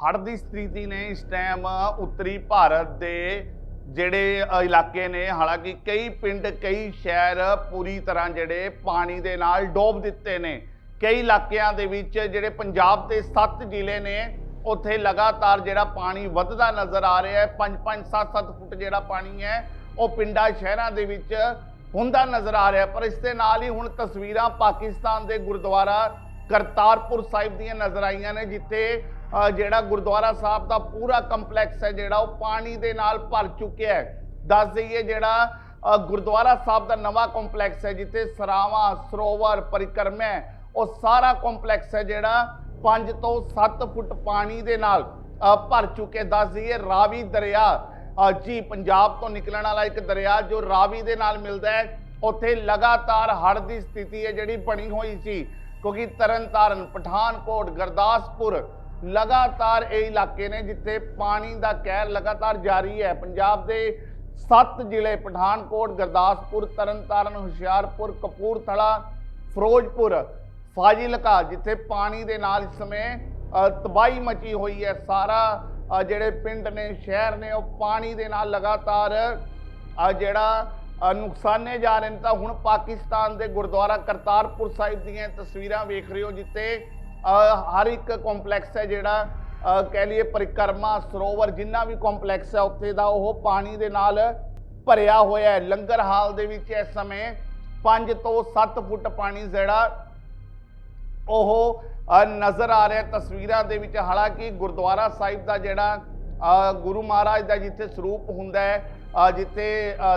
ਹੜ੍ਹ ਦੀ ਸਥਿਤੀ ਨੇ ਇਸ ਟਾਈਮ ਉੱਤਰੀ ਭਾਰਤ ਦੇ ਜਿਹੜੇ ਇਲਾਕੇ ਨੇ, ਹਾਲਾਂਕਿ ਕਈ ਪਿੰਡ, ਕਈ ਸ਼ਹਿਰ ਪੂਰੀ ਤਰ੍ਹਾਂ ਜਿਹੜੇ ਪਾਣੀ ਦੇ ਨਾਲ ਡੋਬ ਦਿੱਤੇ ਨੇ। ਕਈ ਇਲਾਕਿਆਂ ਦੇ ਵਿੱਚ ਜਿਹੜੇ ਪੰਜਾਬ ਦੇ 7 ਜ਼ਿਲ੍ਹੇ ਨੇ, ਉੱਥੇ ਲਗਾਤਾਰ ਜਿਹੜਾ ਪਾਣੀ ਵੱਧਦਾ ਨਜ਼ਰ ਆ ਰਿਹਾ ਹੈ। 5-5 7-7 ਫੁੱਟ ਜਿਹੜਾ ਪਾਣੀ ਹੈ, ਉਹ ਪਿੰਡਾਂ, ਸ਼ਹਿਰਾਂ ਦੇ ਵਿੱਚ ਹੁੰਦਾ ਨਜ਼ਰ ਆ ਰਿਹਾ ਪਰ ਇਸ ਦੇ ਨਾਲ ਹੀ ਹੁਣ ਤਸਵੀਰਾਂ ਪਾਕਿਸਤਾਨ ਦੇ ਗੁਰਦੁਆਰਾ ਕਰਤਾਰਪੁਰ ਸਾਹਿਬ ਦੀਆਂ ਨਜ਼ਰ ਆਈਆਂ ਨੇ, ਜਿੱਥੇ ਜਿਹੜਾ ਗੁਰਦੁਆਰਾ ਸਾਹਿਬ ਦਾ ਪੂਰਾ ਕੰਪਲੈਕਸ ਹੈ ਜਿਹੜਾ ਉਹ ਪਾਣੀ ਦੇ ਨਾਲ ਭਰ ਚੁੱਕਿਆ ਹੈ। ਦੱਸ ਦਈਏ ਜਿਹੜਾ ਗੁਰਦੁਆਰਾ ਸਾਹਿਬ ਦਾ ਨਵਾਂ ਕੰਪਲੈਕਸ ਹੈ ਜਿੱਥੇ ਸਰਾਵਾਂ ਸਰੋਵਰ ਪਰਿਕਰਮਾ ਹੈ, ਉਹ ਸਾਰਾ ਕੰਪਲੈਕਸ ਹੈ ਜਿਹੜਾ 5 ਤੋਂ 7 ਫੁੱਟ ਪਾਣੀ ਦੇ ਨਾਲ ਭਰ ਚੁੱਕੇ ਦੱਸ ਦਈਏ ਰਾਵੀ ਦਰਿਆ ਜੀ ਪੰਜਾਬ ਤੋਂ ਨਿਕਲਣ ਵਾਲਾ ਇੱਕ ਦਰਿਆ ਜੋ ਰਾਵੀ ਦੇ ਨਾਲ ਮਿਲਦਾ ਹੈ ਉੱਥੇ ਲਗਾਤਾਰ ਹੜ੍ਹ ਦੀ ਸਥਿਤੀ ਹੈ ਜਿਹੜੀ ਬਣੀ ਹੋਈ ਸੀ। ਕਿਉਂਕਿ ਤਰਨਤਾਰਨ ਪਠਾਨਕੋਟ ਗੁਰਦਾਸਪੁਰ ਲਗਾਤਾਰ ਇਹ ਇਲਾਕੇ ਨੇ ਜਿੱਥੇ ਪਾਣੀ ਦਾ ਕਹਿਰ ਲਗਾਤਾਰ ਜਾਰੀ ਹੈ। ਪੰਜਾਬ ਦੇ ਸੱਤ ਜ਼ਿਲ੍ਹੇ ਪਠਾਨਕੋਟ ਗੁਰਦਾਸਪੁਰ ਤਰਨਤਾਰਨ ਹੁਸ਼ਿਆਰਪੁਰ ਕਪੂਰਥਲਾ ਫਿਰੋਜ਼ਪੁਰ ਫਾਜ਼ਿਲਕਾ ਜਿੱਥੇ ਪਾਣੀ ਦੇ ਨਾਲ ਇਸ ਸਮੇਂ ਅ, ਤਬਾਹੀ ਮਚੀ ਹੋਈ ਹੈ। ਸਾਰਾ ਜਿਹੜੇ ਪਿੰਡ ਨੇ ਸ਼ਹਿਰ ਨੇ ਉਹ ਪਾਣੀ ਦੇ ਨਾਲ ਲਗਾਤਾਰ ਜਿਹੜਾ ਨੁਕਸਾਨੇ ਜਾ ਰਹੇ ਨੇ। ਤਾਂ ਹੁਣ ਪਾਕਿਸਤਾਨ ਦੇ ਗੁਰਦੁਆਰਾ ਕਰਤਾਰਪੁਰ ਸਾਹਿਬ ਦੀਆਂ ਤਸਵੀਰਾਂ ਵੇਖ ਰਹੇ ਹੋ ਜਿੱਥੇ ਹਰ ਇੱਕ ਕੰਪਲੈਕਸ ਹੈ ਜਿਹੜਾ ਕਹਿ ਲਈਏ ਪਰਿਕਰਮਾ, ਸਰੋਵਰ ਜਿੰਨਾ ਵੀ ਕੰਪਲੈਕਸ ਹੈ ਉੱਥੇ ਦਾ ਉਹ ਪਾਣੀ ਦੇ ਨਾਲ ਭਰਿਆ ਹੋਇਆ ਹੈ। ਲੰਗਰ ਹਾਲ ਦੇ ਵਿੱਚ ਇਸ ਸਮੇਂ 5 ਤੋਂ 7 ਫੁੱਟ ਪਾਣੀ ਜਿਹੜਾ ਉਹ ਨਜ਼ਰ ਆ ਰਿਹਾ ਤਸਵੀਰਾਂ ਦੇ ਵਿੱਚ ਹਾਲਾਂਕਿ ਗੁਰਦੁਆਰਾ ਸਾਹਿਬ ਦਾ ਜਿਹੜਾ ਗੁਰੂ ਮਹਾਰਾਜ ਦਾ ਜਿੱਥੇ ਸਰੂਪ ਹੁੰਦਾ ਹੈ ਜਿੱਥੇ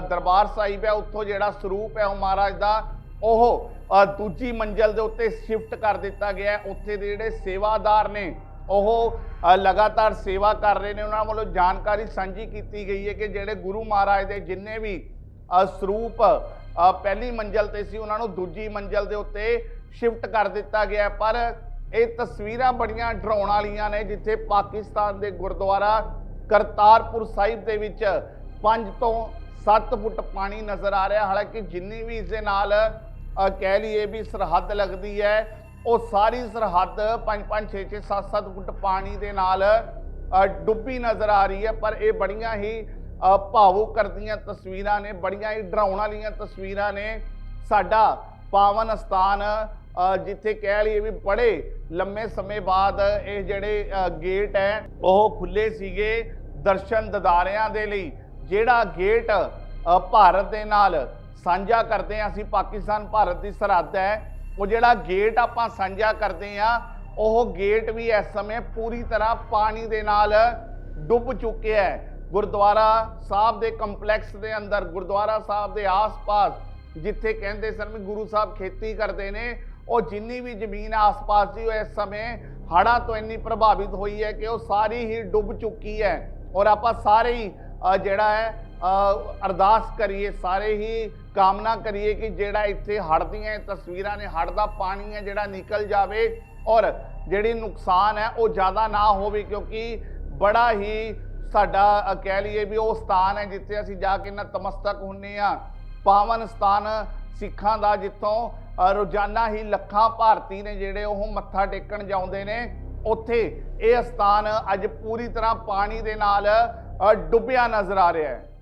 ਦਰਬਾਰ ਸਾਹਿਬ ਹੈ, ਉੱਥੋਂ ਜਿਹੜਾ ਸਰੂਪ ਹੈ ਉਹ ਮਹਾਰਾਜ ਦਾ ਉਹ ਦੂਜੀ ਮੰਜ਼ਲ ਦੇ ਉੱਤੇ ਸ਼ਿਫਟ ਕਰ ਦਿੱਤਾ ਗਿਆ ਉੱਥੇ ਦੇ ਜਿਹੜੇ ਸੇਵਾਦਾਰ ਨੇ, ਉਹ ਲਗਾਤਾਰ ਸੇਵਾ ਕਰ ਰਹੇ ਨੇ। ਉਹਨਾਂ ਵੱਲੋਂ ਜਾਣਕਾਰੀ ਸਾਂਝੀ ਕੀਤੀ ਗਈ ਹੈ ਕਿ ਜਿਹੜੇ ਗੁਰੂ ਮਹਾਰਾਜ ਦੇ ਜਿੰਨੇ ਵੀ ਸਰੂਪ ਪਹਿਲੀ ਮੰਜ਼ਲ ਤੇ ਸੀ, ਉਹਨਾਂ ਨੂੰ ਦੂਜੀ ਮੰਜ਼ਲ ਦੇ ਉੱਤੇ ਸ਼ਿਫਟ ਕਰ ਦਿੱਤਾ ਗਿਆ ਪਰ ਇਹ ਤਸਵੀਰਾਂ ਬੜੀਆਂ ਡਰਾਉਣ ਵਾਲੀਆਂ ਨੇ, ਜਿੱਥੇ ਪਾਕਿਸਤਾਨ ਦੇ ਗੁਰਦੁਆਰਾ ਕਰਤਾਰਪੁਰ ਸਾਹਿਬ ਦੇ ਵਿੱਚ 5 ਤੋਂ 7 ਫੁੱਟ ਪਾਣੀ ਨਜ਼ਰ ਆ ਰਿਹਾ। ਹਾਲਾਂਕਿ ਜਿੰਨੀ ਵੀ ਇਸ ਦੇ ਨਾਲ ਕਹਿ ਲਈਏ ਵੀ ਸਰਹੱਦ ਲੱਗਦੀ ਹੈ। ਉਹ ਸਾਰੀ ਸਰਹੱਦ 5 5 6 6 7 7 ਫੁੱਟ ਪਾਣੀ ਦੇ ਨਾਲ ਡੁੱਬੀ ਨਜ਼ਰ ਆ ਰਹੀ ਹੈ। ਪਰ ਇਹ ਬੜੀਆਂ ਹੀ ਭਾਵੁਕ ਕਰਦੀਆਂ ਤਸਵੀਰਾਂ ਨੇ, ਬੜੀਆਂ ਹੀ ਡਰਾਉਣ ਵਾਲੀਆਂ ਤਸਵੀਰਾਂ ਨੇ। ਸਾਡਾ ਪਾਵਨ ਸਥਾਨ ਜਿੱਥੇ ਕਹਿ ਲਈਏ ਵੀ ਬੜੇ ਲੰਮੇ ਸਮੇਂ ਬਾਅਦ ਇਹ ਜਿਹੜੇ ਗੇਟ ਹੈ, ਉਹ ਖੁੱਲੇ ਸੀਗੇ ਦਰਸ਼ਨ ਦਦਾਰਿਆਂ ਦੇ ਲਈ। ਜਿਹੜਾ ਗੇਟ ਭਾਰਤ ਦੇ ਨਾਲ ਸਾਂਝਾ ਕਰਦੇ ਹਾਂ ਅਸੀਂ ਪਾਕਿਸਤਾਨ ਭਾਰਤ ਦੀ ਸਰਹੱਦ ਹੈ। ਉਹ ਜਿਹੜਾ ਗੇਟ ਆਪਾਂ ਸਾਂਝਾ ਕਰਦੇ ਆ ਉਹ ਗੇਟ ਵੀ ਇਸ ਸਮੇਂ ਪੂਰੀ ਤਰ੍ਹਾਂ ਪਾਣੀ ਦੇ ਨਾਲ ਡੁੱਬ ਚੁੱਕਿਆ ਹੈ। ਗੁਰਦੁਆਰਾ ਸਾਹਿਬ ਦੇ ਕੰਪਲੈਕਸ ਦੇ ਅੰਦਰ, ਗੁਰਦੁਆਰਾ ਸਾਹਿਬ ਦੇ ਆਸ-ਪਾਸ, ਜਿੱਥੇ ਕਹਿੰਦੇ ਸਨ ਗੁਰੂ ਸਾਹਿਬ ਖੇਤੀ ਕਰਦੇ ਨੇ, ਉਹ ਜਿੰਨੀ ਵੀ ਜ਼ਮੀਨ ਆਸ-ਪਾਸ ਦੀ ਉਹ ਇਸ ਸਮੇਂ ਹੜ੍ਹਾਂ ਤੋਂ ਇੰਨੀ ਪ੍ਰਭਾਵਿਤ ਹੋਈ ਹੈ ਕਿ ਉਹ ਸਾਰੀ ਹੀ ਡੁੱਬ ਚੁੱਕੀ ਹੈ। ਔਰ ਆਪਾਂ ਸਾਰੇ ਹੀ ਜਿਹੜਾ ਹੈ ਅਰਦਾਸ ਕਰੀਏ, ਸਾਰੇ ਹੀ ਕਾਮਨਾ ਕਰੀਏ ਕਿ ਜਿਹੜਾ ਇੱਥੇ ਹੜ੍ਹ ਦੀਆਂ ਤਸਵੀਰਾਂ ਨੇ, ਹੜ੍ਹ ਦਾ ਪਾਣੀ ਹੈ ਜਿਹੜਾ ਨਿਕਲ ਜਾਵੇ ਔਰ ਜਿਹੜੀ ਨੁਕਸਾਨ ਹੈ ਉਹ ਜ਼ਿਆਦਾ ਨਾ ਹੋਵੇ ਕਿਉਂਕਿ ਬੜਾ ਹੀ ਸਾਡਾ ਕਹਿ ਲਈਏ ਵੀ ਉਹ ਸਥਾਨ ਹੈ ਜਿੱਥੇ ਅਸੀਂ ਜਾ ਕੇ ਨਤਮਸਤਕ ਹੁੰਨੇ ਆ ਪਾਵਨ ਸਥਾਨ ਸਿੱਖਾਂ ਦਾ ਜਿੱਥੋਂ ਰੋਜ਼ਾਨਾ ਹੀ ਲੱਖਾਂ ਭਾਰਤੀ ਨੇ ਜਿਹੜੇ ਉਹ ਮੱਥਾ ਟੇਕਣ ਜਾਂਦੇ ਨੇ, ਉੱਥੇ ਇਹ ਸਥਾਨ ਅੱਜ ਪੂਰੀ ਤਰ੍ਹਾਂ ਪਾਣੀ ਦੇ ਨਾਲ ਡੁੱਬਿਆ ਨਜ਼ਰ ਆ ਰਿਹਾ ਹੈ।